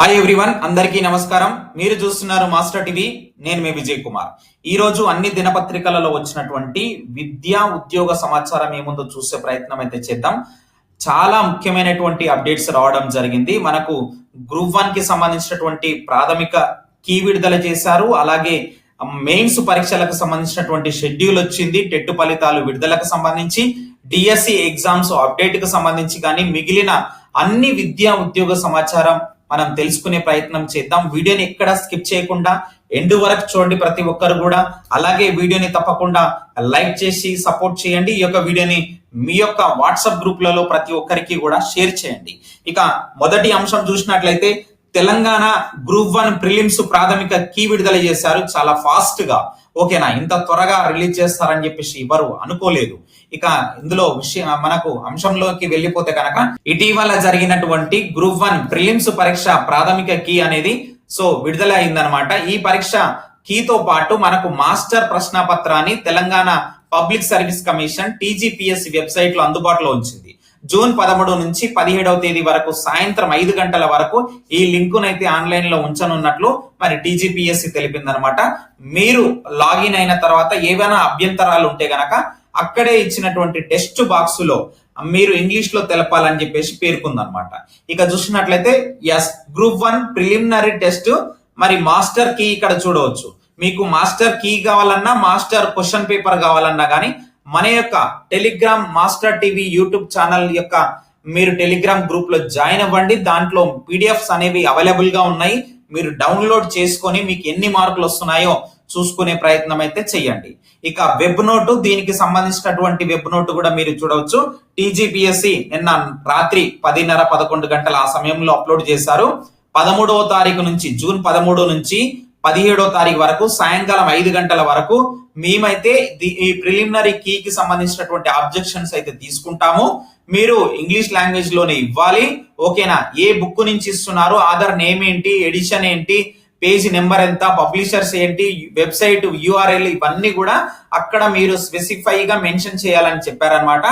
Hi everyone అందరికీ నమస్కారం. మీరు చూస్తున్నారు మాస్టర్ టీవీ నేను మీ విజయ్ కుమార్. ఈ రోజు అన్ని దినపత్రికలలో వచ్చినటువంటి విద్యా ఉద్యోగ సమాచారం ఏముందో చూసే ప్రయత్నం అయితే చేద్దాం. చాలా ముఖ్యమైనటువంటి అప్డేట్స్ రావడం జరిగింది. మనకు గ్రూప్ వన్కి సంబంధించినటువంటి ప్రాథమిక కీ విడుదల చేశారు. అలాగే మెయిన్స్ పరీక్షలకు సంబంధించినటువంటి షెడ్యూల్ వచ్చింది. టెట్ ఫలితాలు విడుదలకు సంబంధించి డిఎస్సి ఎగ్జామ్స్ అప్డేట్కు సంబంధించి కానీ మిగిలిన అన్ని విద్యా ఉద్యోగ సమాచారం మనం తెలుసుకునే ప్రయత్నం చేద్దాం. వీడియోని ఎక్కడ స్కిప్ చేయకుండా ఎండ్ వరకు చూడండి ప్రతి ఒక్కరు కూడా. అలాగే వీడియోని తప్పకుండా లైక్ చేసి సపోర్ట్ చేయండి. ఈ యొక్క వీడియోని మీ యొక్క వాట్సాప్ గ్రూప్లలో ప్రతి ఒక్కరికి కూడా షేర్ చేయండి. ఇక మొదటి అంశం చూసినట్లయితే తెలంగాణ గ్రూప్ వన్ ప్రిలిమ్స్ ప్రాథమిక కీ విడుదల చేశారు. చాలా ఫాస్ట్గా. ఓకేనా? ఇంత త్వరగా రిలీజ్ చేస్తారని చెప్పేసి ఎవరు అనుకోలేదు. ఇక ఇందులో విషయం మనకు అంశంలోకి వెళ్ళిపోతే కనుక ఇటీవల జరిగినటువంటి గ్రూప్ వన్ ప్రిలిమ్స్ పరీక్ష ప్రాథమిక కీ అనేది సో విడుదల అయిందనమాట ఈ పరీక్ష కీతో పాటు మనకు master ప్రశ్నపత్రాన్ని Telangana public service commission TGPSC వెబ్సైట్లో అందుబాటులో ఉంచింది. జూన్ పదమూడు నుంచి పదిహేడవ తేదీ వరకు సాయంత్రం ఐదు గంటల వరకు ఈ లింకునైతే ఆన్లైన్లో ఉంచనున్నట్లు మరి టీజీపీఎస్సి తెలిపిందనమాట. మీరు లాగిన్ అయిన తర్వాత ఏవైనా అభ్యంతరాలు ఉంటే గనక అక్కడే ఇచ్చినటువంటి టెస్ట్ బాక్స్లో మీరు ఇంగ్లీష్లో తెలపాలని చెప్పేసి పేర్కొందనమాట. ఇక చూసినట్లయితే S group one preliminary test మరి మాస్టర్ కీ ఇక్కడ చూడవచ్చు. మీకు మాస్టర్ కీ కావాలన్నా మాస్టర్ క్వశ్చన్ పేపర్ కావాలన్నా కానీ మన యొక్క Telegram master TV YouTube channel యొక్క మీరు టెలిగ్రామ్ గ్రూప్లో జాయిన్ అవ్వండి. దాంట్లో పీడిఎఫ్స్ అనేవి అవైలబుల్గా ఉన్నాయి. మీరు డౌన్లోడ్ చేసుకొని మీకు ఎన్ని మార్కులు వస్తున్నాయో చూసుకునే ప్రయత్నం అయితే చేయండి. ఇక వెబ్ నోటు దీనికి సంబంధించినటువంటి వెబ్ నోటు కూడా మీరు చూడవచ్చు. టీజీపీఎస్సి నిన్న రాత్రి పదిన్నర పదకొండు గంటల ఆ సమయంలో అప్లోడ్ చేశారు. పదమూడవ తారీఖు నుంచి జూన్ పదమూడు నుంచి పదిహేడో తారీఖు వరకు సాయంకాలం ఐదు గంటల వరకు మేమైతే ఈ ప్రిలిమినరీ కీకి సంబంధించినటువంటి ఆబ్జెక్షన్స్ అయితే తీసుకుంటాము. మీరు ఇంగ్లీష్ లాంగ్వేజ్లోనే ఇవ్వాలి. ఓకేనా? ఏ బుక్ నుంచి ఇస్తున్నారు? ఆధార్ నేమ్ ఏంటి? ఎడిషన్ ఏంటి? పేజ్ నెంబర్ ఎంత? పబ్లిషర్స్ ఏంటి? వెబ్సైట్ యూఆర్ఎల్ ఇవన్నీ కూడా అక్కడ మీరు స్పెసిఫైగా మెన్షన్ చేయాలని చెప్పారనమాట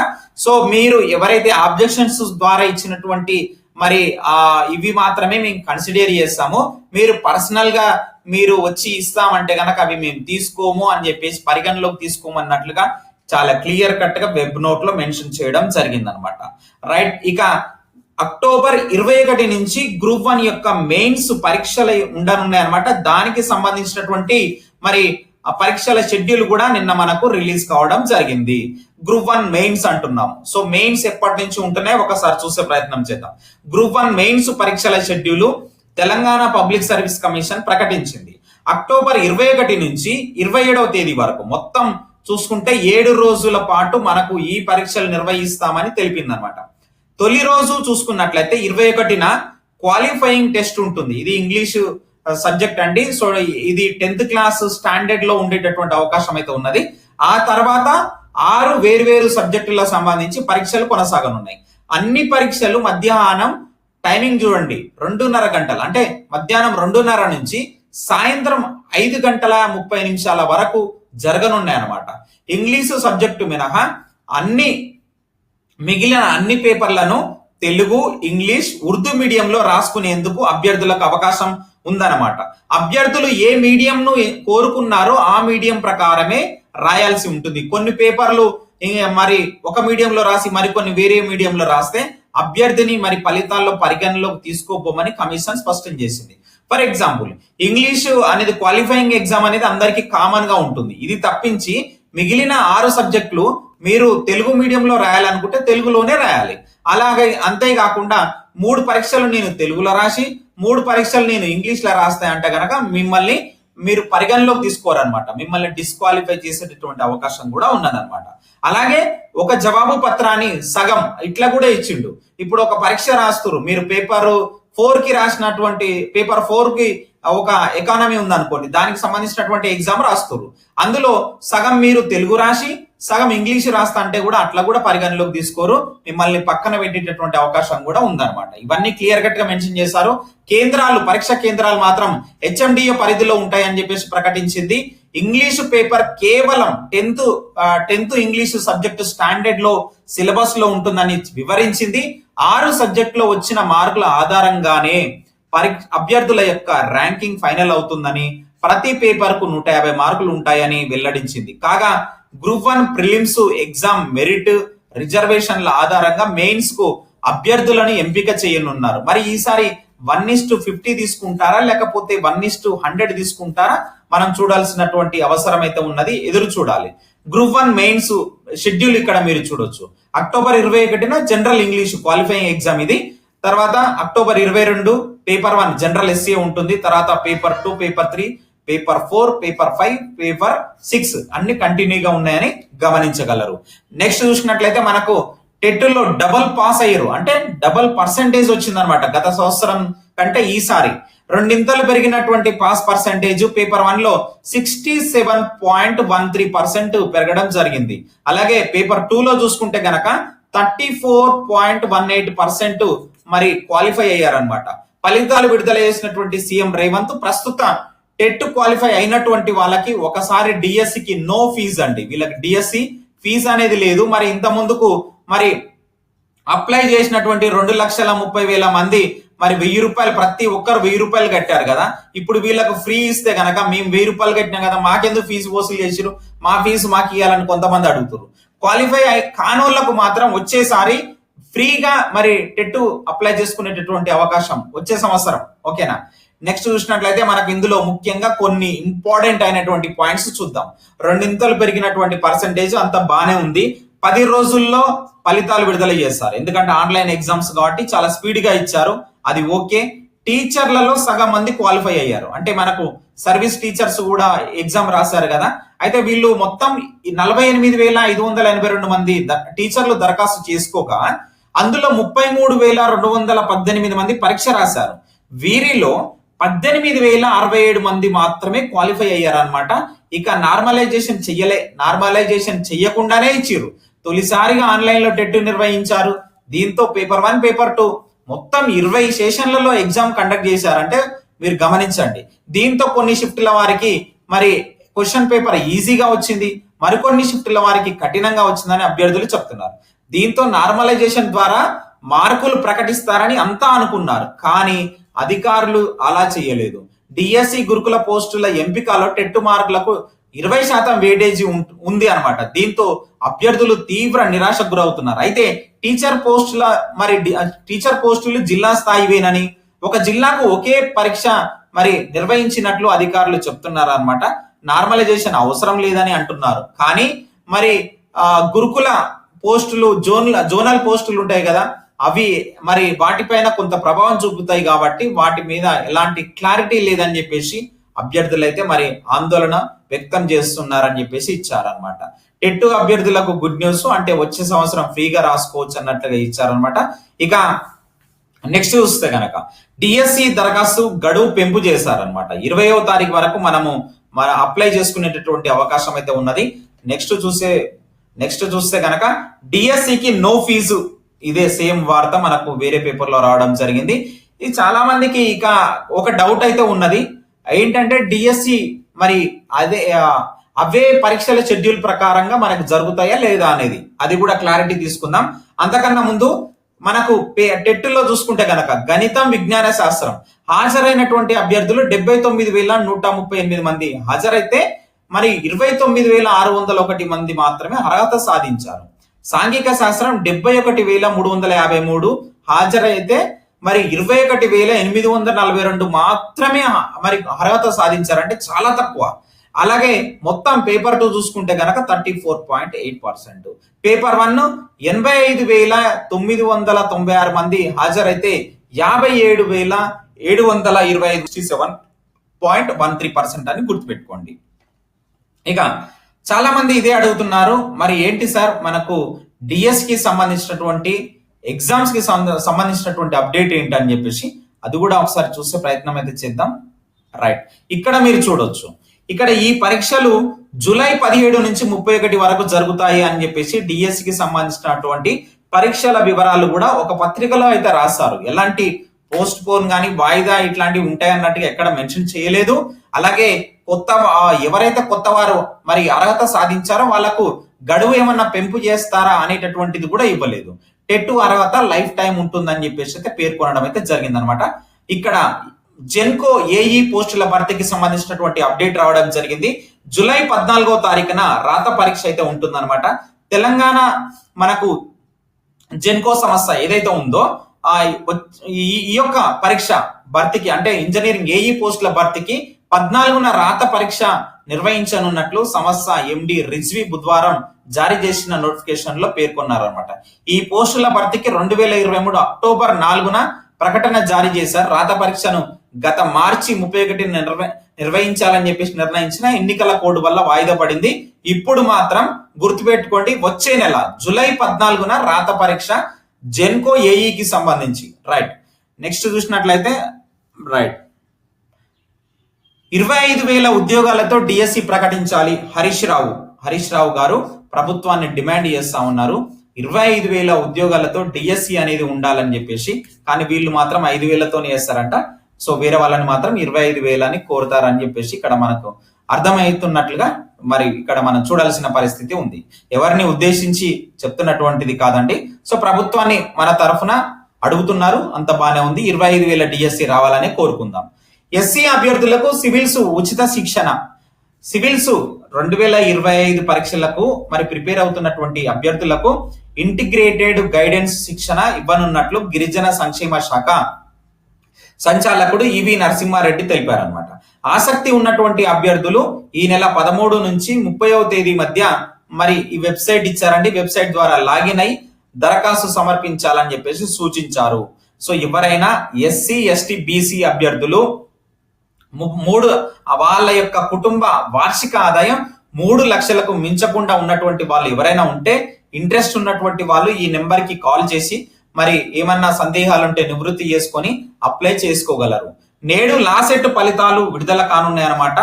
సో మీరు ఎవరైతే ఆబ్జెక్షన్స్ ద్వారా ఇచ్చినటువంటి మరి ఆ ఇవి మాత్రమే మేము కన్సిడర్ చేస్తాము. మీరు పర్సనల్గా మీరు వచ్చి ఇస్తామంటే కనుక అవి మేము తీసుకోము అని చెప్పేసి పరిగణలోకి తీసుకోమన్నట్లుగా చాలా క్లియర్ కట్గా వెబ్ నోట్లో మెన్షన్ చేయడం జరిగింది అనమాట రైట్ ఇక అక్టోబర్ ఇరవై ఒకటి నుంచి గ్రూప్ వన్ యొక్క మెయిన్స్ పరీక్షలు ఉండనున్నాయి అనమాట దానికి సంబంధించినటువంటి మరి ఆ పరీక్షల షెడ్యూల్ కూడా నిన్న మనకు రిలీజ్ కావడం జరిగింది. గ్రూప్ వన్ మెయిన్స్ అంటున్నాం. సో మెయిన్స్ ఎప్పటి నుంచి ఉంటున్నాయి? ఒకసారి చూసే ప్రయత్నం చేద్దాం. గ్రూప్ వన్ మెయిన్స్ పరీక్షల schedule Telangana public service commission ప్రకటించింది. అక్టోబర్ ఇరవై ఒకటి నుంచి ఇరవై ఏడవ తేదీ వరకు మొత్తం చూసుకుంటే ఏడు రోజుల పాటు మనకు ఈ పరీక్షలు నిర్వహిస్తామని తెలిపింది అనమాట తొలి రోజు చూసుకున్నట్లయితే ఇరవై ఒకటిన క్వాలిఫైయింగ్ టెస్ట్ ఉంటుంది. ఇది ఇంగ్లీష్ సబ్జెక్ట్ uh, అండి. సో ఇది టెన్త్ క్లాస్ స్టాండర్డ్లో ఉండేటటువంటి అవకాశం అయితే ఉన్నది. ఆ తర్వాత ఆరు వేర్వేరు సబ్జెక్టులకు సంబంధించి పరీక్షలు కొనసాగనున్నాయి. అన్ని పరీక్షలు మధ్యాహ్నం టైమింగ్ చూడండి రెండున్నర గంటలు అంటే మధ్యాహ్నం రెండున్నర నుంచి సాయంత్రం ఐదు గంటల ముప్పై నిమిషాల వరకు జరగనున్నాయి అనమాట ఇంగ్లీషు సబ్జెక్టు మినహా అన్ని మిగిలిన అన్ని పేపర్లను తెలుగు ఇంగ్లీష్ ఉర్దూ మీడియంలో రాసుకునేందుకు అభ్యర్థులకు అవకాశం ఉందన్నమాట. అభ్యర్థులు ఏ మీడియంను కోరుకున్నారో ఆ మీడియం ప్రకారమే రాయాల్సి ఉంటుంది. కొన్ని పేపర్లు మరి ఒక మీడియంలో రాసి మరికొన్ని వేరే మీడియంలో రాస్తే అభ్యర్థిని మరి ఫలితాల్లో పరిగణలోకి తీసుకోపోమని కమిషన్ స్పష్టం చేసింది. ఫర్ ఎగ్జాంపుల్ ఇంగ్లీష్ అనేది క్వాలిఫైయింగ్ ఎగ్జామ్ అనేది అందరికీ కామన్గా ఉంటుంది. ఇది తప్పించి మిగిలిన ఆరు సబ్జెక్టులు మీరు తెలుగు మీడియంలో రాయాలనుకుంటే తెలుగులోనే రాయాలి. అలాగే అంతేకాకుండా మూడు పరీక్షలు నేను తెలుగులో రాసి మూడు పరీక్షలు నేను ఇంగ్లీష్లో రాస్తే అంటే గనక మిమ్మల్ని మీరు పరిగణలోకి తీసుకోరనమాట మిమ్మల్ని డిస్క్వాలిఫై చేసేటటువంటి అవకాశం కూడా ఉన్నదనమాట అలాగే ఒక జవాబు పత్రాన్ని సగం ఇట్లా కూడా ఇచ్చిండు. ఇప్పుడు ఒక పరీక్ష రాస్తురు మీరు పేపర్ ఫోర్కి రాసినటువంటి పేపర్ ఫోర్కి ఒక ఎకానమీ ఉందనుకోండి. దానికి సంబంధించినటువంటి ఎగ్జామ్ రాస్తురు అందులో సగం మీరు తెలుగు రాసి సగం ఇంగ్లీష్ రాస్తా అంటే కూడా అట్లా కూడా పరిగణలోకి తీసుకోరు. మిమ్మల్ని పక్కన పెట్టేటటువంటి అవకాశం కూడా ఉందన్నమాట. ఇవన్నీ క్లియర్ కట్గా మెన్షన్ చేశారు. కేంద్రాలు పరీక్ష కేంద్రాలు మాత్రం హెచ్ఎండిఏ పరిధిలో ఉంటాయని చెప్పేసి ప్రకటించింది. ఇంగ్లీష్ పేపర్ కేవలం టెన్త్ టెన్త్ ఇంగ్లీష్ సబ్జెక్టు స్టాండర్డ్లో సిలబస్లో ఉంటుందని వివరించింది. ఆరు సబ్జెక్టులో వచ్చిన మార్కుల ఆధారంగానే పరి అభ్యర్థుల యొక్క ర్యాంకింగ్ ఫైనల్ అవుతుందని ప్రతి పేపర్కు నూట యాభై మార్కులు ఉంటాయని వెల్లడించింది. కాగా group one prelims exam merit రిజర్వేషన్ల ఆధారంగా మెయిన్స్కు అభ్యర్థులను ఎంపిక చేయనున్నారు. మరి ఈసారి వన్ ఇస్ టు ఫిఫ్టీ తీసుకుంటారా? లేకపోతే వన్ ఇస్ టు హండ్రెడ్ తీసుకుంటారా? మనం చూడాల్సినటువంటి అవసరం అయితే ఉన్నది ఎదురు చూడాలి. గ్రూప్ వన్ మెయిన్స్ షెడ్యూల్ ఇక్కడ మీరు చూడొచ్చు. అక్టోబర్ ఇరవై ఒకటిన జనరల్ ఇంగ్లీష్ క్వాలిఫైయింగ్ ఎగ్జామ్ ఇది. తర్వాత అక్టోబర్ ఇరవై రెండు పేపర్ వన్ జనరల్ ఎస్సీ ఉంటుంది. తర్వాత paper two paper three paper four paper five paper six అన్ని కంటిన్యూగా ఉన్నాయని గమనించగలరు. నెక్స్ట్ చూసినట్లయితే మనకు టెట్లో డబల్ పాస్ అయ్యారు. అంటే డబల్ పర్సెంటేజ్ వచ్చిందనమాట గత సంవత్సరం కంటే ఈసారి. రెండింతలు పెరిగినటువంటి పాస్ పర్సెంటేజ్ పేపర్ వన్లో sixty seven point one three percent పెరగడం జరిగింది. అలాగే పేపర్ టూ లో చూసుకుంటే గనక thirty four point one eight percent మరి క్వాలిఫై అయ్యారనమాట ఫలితాలు విడుదల చేసినటువంటి సీఎం రేవంత్ ప్రస్తుత టెట్ క్వాలిఫై అయినటువంటి వాళ్ళకి ఒకసారి డిఎస్సి కి నో ఫీజు అండి. వీళ్ళకి డిఎస్సి ఫీజ్ అనేది లేదు. మరి ఇంత ముందుకు మరి అప్లై చేసినటువంటి రెండు లక్షల ముప్పై వేల మంది మరి వెయ్యి రూపాయలు ప్రతి ఒక్కరు వెయ్యి రూపాయలు కట్టారు కదా. ఇప్పుడు వీళ్ళకు ఫ్రీ ఇస్తే కనుక మేము వెయ్యి రూపాయలు కట్టినాం కదా మాకెందుకు ఫీజు వసూలు చేసిరు మా ఫీజు మాకు ఇవ్వాలని కొంతమంది అడుగుతారు క్వాలిఫై అయి కానోళ్ళకు మాత్రం వచ్చేసారి ఫ్రీగా మరి టెట్ అప్లై చేసుకునేటటువంటి అవకాశం వచ్చే సంవత్సరం. ఓకేనా? నెక్స్ట్ చూసినట్లయితే మనకు ఇందులో ముఖ్యంగా కొన్ని ఇంపార్టెంట్ అయినటువంటి పాయింట్స్ చూద్దాం. రెండింతలు పెరిగినటువంటి పర్సంటేజ్ అంత బాగానే ఉంది. పది రోజుల్లో ఫలితాలు విడుదల చేస్తారు ఎందుకంటే ఆన్లైన్ ఎగ్జామ్స్ కాబట్టి చాలా స్పీడ్గా ఇచ్చారు. అది ఓకే టీచర్లలో సగం మంది క్వాలిఫై అయ్యారు. అంటే మనకు సర్వీస్ టీచర్స్ కూడా ఎగ్జామ్ రాశారు కదా. అయితే వీళ్ళు మొత్తం నలభై ఎనిమిది వేల ఐదు వందల ఎనభై రెండు మంది టీచర్లు దరఖాస్తు చేసుకోగా అందులో ముప్పై మూడు వేల రెండు వందల పద్దెనిమిది మంది పరీక్ష రాశారు. వీరిలో పద్దెనిమిది వేల అరవై ఏడు మంది మాత్రమే క్వాలిఫై అయ్యారనమాట ఇక నార్మలైజేషన్ చెయ్యలే. నార్మలైజేషన్ చెయ్యకుండానే ఇచ్చారు తొలిసారిగా ఆన్లైన్లో టెట్ నిర్వహించారు. దీంతో పేపర్ వన్ పేపర్ టూ మొత్తం ఇరవై సెషన్లలో ఎగ్జామ్ కండక్ట్ చేశారంటే మీరు గమనించండి. దీంతో కొన్ని షిఫ్ట్ల వారికి మరి క్వశ్చన్ పేపర్ ఈజీగా వచ్చింది. మరికొన్ని షిఫ్ట్ల వారికి కఠినంగా వచ్చిందని అభ్యర్థులు చెప్తున్నారు. దీంతో నార్మలైజేషన్ ద్వారా మార్కులు ప్రకటిస్తారని అంతా అనుకున్నారు. కానీ అధికారులు అలా చేయలేదు. డిఎస్సి గురుకుల పోస్టుల ఎంపికలో టెట్టు మార్కులకు ఇరవై శాతం వేటేజీ ఉం- ఉంది అన్నమాట. దీంతో అభ్యర్థులు తీవ్ర నిరాశకు గురవుతున్నారు. అయితే టీచర్ పోస్టుల మరి టీచర్ పోస్టులు జిల్లా స్థాయివేనని ఒక జిల్లాకు ఒకే పరీక్ష మరి నిర్వహించినట్లు అధికారులు చెప్తున్నారు అనమాట నార్మలైజేషన్ అవసరం లేదని అంటున్నారు. కానీ మరి గురుకుల పోస్టులు జోన్ జోనల్ పోస్టులు ఉంటాయి కదా అవి మరి వాటిపైన కొంత ప్రభావం చూపుతాయి కాబట్టి వాటి మీద ఎలాంటి క్లారిటీ లేదని చెప్పేసి అభ్యర్థులు అయితే మరి ఆందోళన వ్యక్తం చేస్తున్నారని చెప్పేసి ఇచ్చారనమాట టెట్ అభ్యర్థులకు గుడ్ న్యూస్ అంటే వచ్చే సంవత్సరం ఫ్రీగా రాసుకోవచ్చు అన్నట్లుగా ఇచ్చారనమాట ఇక నెక్స్ట్ చూస్తే కనుక డిఎస్సి దరఖాస్తు గడువు పెంపు చేశారనమాట ఇరవయో తారీఖు వరకు మనము మన అప్లై చేసుకునేటటువంటి అవకాశం అయితే ఉన్నది. నెక్స్ట్ చూసే నెక్స్ట్ చూస్తే కనుక డిఎస్సికి నో ఫీజు ఇదే సేమ్ వార్త మనకు వేరే పేపర్లో రావడం జరిగింది. ఇది చాలా మందికి ఇక ఒక డౌట్ అయితే ఉన్నది. ఏంటంటే డిఎస్సి మరి అదే అవే పరీక్షల షెడ్యూల్ ప్రకారంగా మనకు జరుగుతాయా లేదా అనేది. అది కూడా క్లారిటీ తీసుకుందాం. అంతకన్నా ముందు మనకు టెట్లో చూసుకుంటే గనక గణితం విజ్ఞాన శాస్త్రం హాజరైనటువంటి అభ్యర్థులు డెబ్బై తొమ్మిది వేల నూట ముప్పై ఎనిమిది మంది హాజరైతే మరి ఇరవై తొమ్మిది వేల ఆరు వందల ఒకటి మంది మాత్రమే అర్హత సాధించారు. సాంఘిక శాస్త్రం డెబ్బై ఒకటి వేల మూడు వందల యాభై మూడు. హాజరైతే మరి ఇరవై ఒకటి వేల ఎనిమిది వందల నలభై రెండు మాత్రమే మరి అర్హత సాధించారంటే చాలా తక్కువ. అలాగే మొత్తం పేపర్ టూ చూసుకుంటే కనుక thirty four point eight percent. Paper one ఎనభై ఐదు వేల తొమ్మిది వందల తొంభై ఆరు మంది హాజరైతే యాభై ఏడు వేల ఏడు వందల ఇరవై ఐదు seven point one three percent అని గుర్తుపెట్టుకోండి. ఇక చాలా మంది ఇదే అడుగుతున్నారు. మరి ఏంటి సార్? మనకు డిఎస్కి సంబంధించినటువంటి ఎగ్జామ్స్కి సంబంధించినటువంటి అప్డేట్ ఏంటి అని చెప్పేసి అది కూడా ఒకసారి చూసే ప్రయత్నం అయితే చేద్దాం. రైట్ ఇక్కడ మీరు చూడొచ్చు. ఇక్కడ ఈ పరీక్షలు జూలై పదిహేడు నుంచి ముప్పై ఒకటి వరకు జరుగుతాయి అని చెప్పేసి డిఎస్సి కి సంబంధించినటువంటి పరీక్షల వివరాలు కూడా ఒక పత్రికలో అయితే రాస్తారు ఎలాంటి పోస్ట్ పోన్ కానీ వాయిదా ఇట్లాంటివి ఉంటాయి అన్నట్టుగా ఎక్కడ మెన్షన్ చేయలేదు. అలాగే కొత్త ఎవరైతే కొత్త వారు మరి అర్హత సాధించారో వాళ్ళకు గడువు ఏమన్నా పెంపు చేస్తారా అనేటటువంటిది కూడా ఇవ్వలేదు. టెట్ అర్హత లైఫ్ టైం ఉంటుందని చెప్పేసి అయితే పేర్కొనడం అయితే జరిగిందనమాట. ఇక్కడ జెన్కో ఏఈ పోస్టుల భర్తీకి సంబంధించినటువంటి అప్డేట్ రావడం జరిగింది. జూలై పద్నాలుగో తారీఖున రాత పరీక్ష అయితే ఉంటుందన్నమాట తెలంగాణ మనకు జెన్కో సంస్థ ఏదైతే ఉందో ఆ ఈ ఈ యొక్క పరీక్ష భర్తీకి అంటే ఇంజనీరింగ్ ఏఈ పోస్టుల భర్తీకి పద్నాలుగున రాత పరీక్ష నిర్వహించనున్నట్లు సంస్థ ఎండి రిజ్వి బుధవారం జారీ చేసిన నోటిఫికేషన్లో పేర్కొన్నారన్నమాట. ఈ పోస్టుల భర్తీకి రెండు వేల ఇరవై మూడు అక్టోబర్ నాలుగున ప్రకటన జారీ చేశారు. రాత పరీక్షను గత మార్చి ముప్పై ఒకటి నిర్వ నిర్వహించాలని చెప్పేసి నిర్ణయించిన ఎన్నికల కోడ్ వల్ల వాయిదా పడింది. ఇప్పుడు మాత్రం గుర్తుపెట్టుకోండి వచ్చే నెల జూలై పద్నాలుగున రాత పరీక్ష జెన్కో ఏఈకి సంబంధించి. రైట్. నెక్స్ట్ చూసినట్లయితే రైట్. ఇరవై ఐదు వేల ఉద్యోగాలతో డిఎస్సి ప్రకటించాలి హరీష్ రావు. హరీష్ రావు గారు ప్రభుత్వాన్ని డిమాండ్ చేస్తా ఉన్నారు. ఇరవై ఐదు వేల ఉద్యోగాలతో డిఎస్సి అనేది ఉండాలని చెప్పేసి కానీ వీళ్ళు మాత్రం ఐదు వేలతోనే చేస్తారంట. సో వేరే వాళ్ళని మాత్రం ఇరవై ఐదు వేలని కోరుతారని చెప్పేసి ఇక్కడ మనకు అర్థమవుతున్నట్లుగా మరి ఇక్కడ మనం చూడాల్సిన పరిస్థితి ఉంది. ఎవరిని ఉద్దేశించి చెప్తున్నటువంటిది కాదండి. సో ప్రభుత్వాన్ని మన తరఫున అడుగుతున్నారు. అంత బానే ఉంది. ఇరవై ఐదు వేల డిఎస్సి రావాలని కోరుకుందాం. ఎస్సీ అభ్యర్థులకు సివిల్స్ ఉచిత శిక్షణ. సివిల్స్ రెండు వేల ఇరవై ఐదు పరీక్షలకు మరి ప్రిపేర్ అవుతున్నటువంటి అభ్యర్థులకు ఇంటిగ్రేటెడ్ గైడెన్స్ శిక్షణ ఇవ్వనున్నట్లు గిరిజన సంక్షేమ శాఖ సంచాలకుడు ఈవి నరసింహారెడ్డి తెలిపారనమాట ఆసక్తి ఉన్నటువంటి అభ్యర్థులు ఈ నెల పదమూడు నుంచి ముప్పైవ తేదీ మధ్య మరి ఈ వెబ్సైట్ ఇచ్చారండి. వెబ్సైట్ ద్వారా లాగిన్ అయి దరఖాస్తు సమర్పించాలని చెప్పేసి సూచించారు. సో ఎవరైనా ఎస్సీ ఎస్టీ బీసీ అభ్యర్థులు మూడు వాళ్ళ యొక్క కుటుంబ వార్షిక ఆదాయం మూడు లక్షలకు మించకుండా ఉన్నటువంటి వాళ్ళు ఎవరైనా ఉంటే ఇంట్రెస్ట్ ఉన్నటువంటి వాళ్ళు ఈ నెంబర్కి కాల్ చేసి మరి ఏమన్నా సందేహాలు ఉంటే నివృత్తి చేసుకొని అప్లై చేసుకోగలరు. నేడు లాసెట్ ఫలితాలు విడుదల కానున్నాయన్నమాట.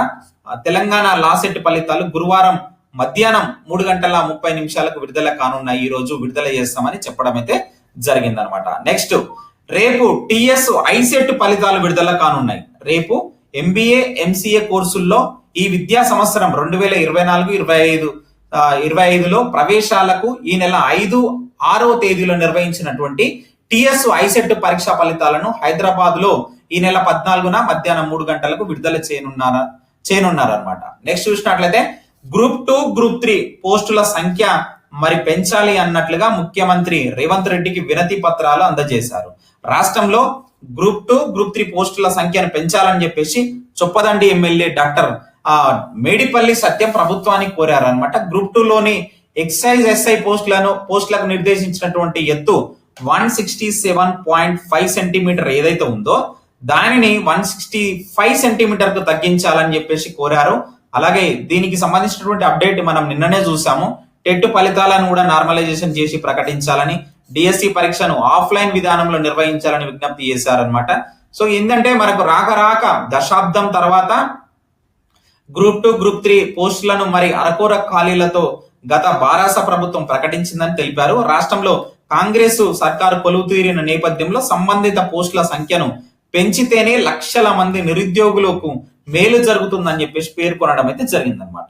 తెలంగాణ లాసెట్ ఫలితాలు గురువారం మధ్యాహ్నం మూడు గంటల ముప్పై నిమిషాలకు విడుదల కానున్నాయి. ఈ రోజు విడుదల చేస్తామని చెప్పడం అయితే జరిగిందనమాట నెక్స్ట్ రేపు టిఎస్ ఐసెట్ ఫలితాలు విడుదల కానున్నాయి. రేపు ఎంబీఏ ఎంసీఏ కోర్సుల్లో ఈ విద్యా సంవత్సరం రెండు వేల ఇరవై నాలుగు ఇరవై ఐదు ఇరవై ఐదులో ప్రవేశాలకు ఈ నెల ఐదు ఆరవ తేదీలో నిర్వహించినటువంటి టిఎస్ ఐసెట్ పరీక్షా ఫలితాలను హైదరాబాద్లో ఈ నెల పద్నాలుగున మధ్యాహ్నం మూడు గంటలకు విడుదల చేయనున్నార చేయనున్నారు అనమాట నెక్స్ట్ చూసినట్లయితే గ్రూప్ టూ గ్రూప్ త్రీ పోస్టుల సంఖ్య మరి పెంచాలి అన్నట్లుగా ముఖ్యమంత్రి రేవంత్ రెడ్డికి వినతి పత్రాలు అందజేశారు. రాష్ట్రంలో గ్రూప్ టూ గ్రూప్ త్రీ పోస్టుల సంఖ్యను పెంచాలని చెప్పేసి చొప్పదండి ఎమ్మెల్యే డాక్టర్ ఆ మేడిపల్లి సత్యం ప్రభుత్వానికి కోరారనమాట గ్రూప్ టూ లోని ఎక్సైజ్ ఎస్ఐ పోస్టులను పోస్టులకు నిర్దేశించినటువంటి ఎత్తు one sixty seven point five centimetre ఏదైతే ఉందో దానిని వన్ సిక్స్టీ ఫైవ్ సెంటీమీటర్కు తగ్గించాలని చెప్పేసి కోరారు. అలాగే దీనికి సంబంధించినటువంటి అప్డేట్ మనం నిన్ననే చూసాము. టెట్ ఫలితాలను కూడా నార్మలైజేషన్ చేసి ప్రకటించాలని డిఎస్సి పరీక్షను ఆఫ్లైన్ విధానంలో నిర్వహించాలని విజ్ఞప్తి చేశారనమాట సో ఏంటంటే మనకు రాక రాక దశాబ్దం తర్వాత గ్రూప్ టూ గ్రూప్ త్రీ పోస్టులను మరి అరకొర ఖాళీలతో గత బారాస ప్రభుత్వం ప్రకటించిందని తెలిపారు. రాష్ట్రంలో కాంగ్రెస్ సర్కారు కొలువు తీరిన నేపథ్యంలో సంబంధిత పోస్టుల సంఖ్యను పెంచితేనే లక్షల మంది నిరుద్యోగులకు మేలు జరుగుతుందని చెప్పేసి పేర్కొనడం అయితే జరిగిందనమాట